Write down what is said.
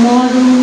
Morgen.